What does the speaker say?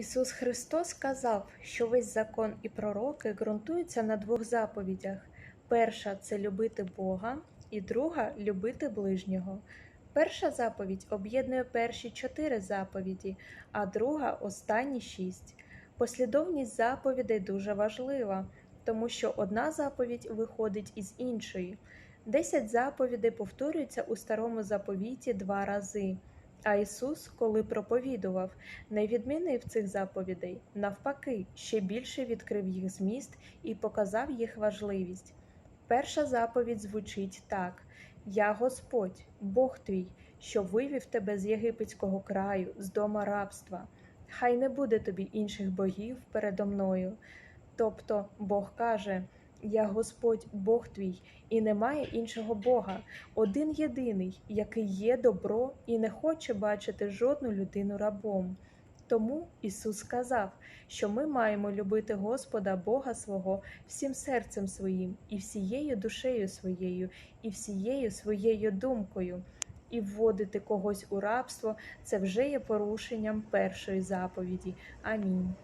Ісус Христос сказав, що весь закон і пророки ґрунтуються на двох заповідях: перша це любити Бога, і друга любити ближнього. Перша заповідь об'єднує перші чотири заповіді, а друга останні шість. Послідовність заповідей дуже важлива, тому що одна заповідь виходить із іншої. Десять заповідей повторюються у старому заповіті два рази. А Ісус, коли проповідував, не відмінив цих заповідей, навпаки, ще більше відкрив їх зміст і показав їх важливість. Перша заповідь звучить так: Я Господь, Бог твій, що вивів тебе з єгипетського краю, з дома рабства. Хай не буде тобі інших богів передо мною. Тобто Бог каже: Я Господь, Бог твій, і немає іншого Бога, один єдиний, який є добро і не хоче бачити жодну людину рабом. Тому Ісус сказав, що ми маємо любити Господа Бога свого всім серцем своїм, і всією душею своєю, і всією своєю думкою. І вводити когось у рабство це вже є порушенням першої заповіді. Амінь.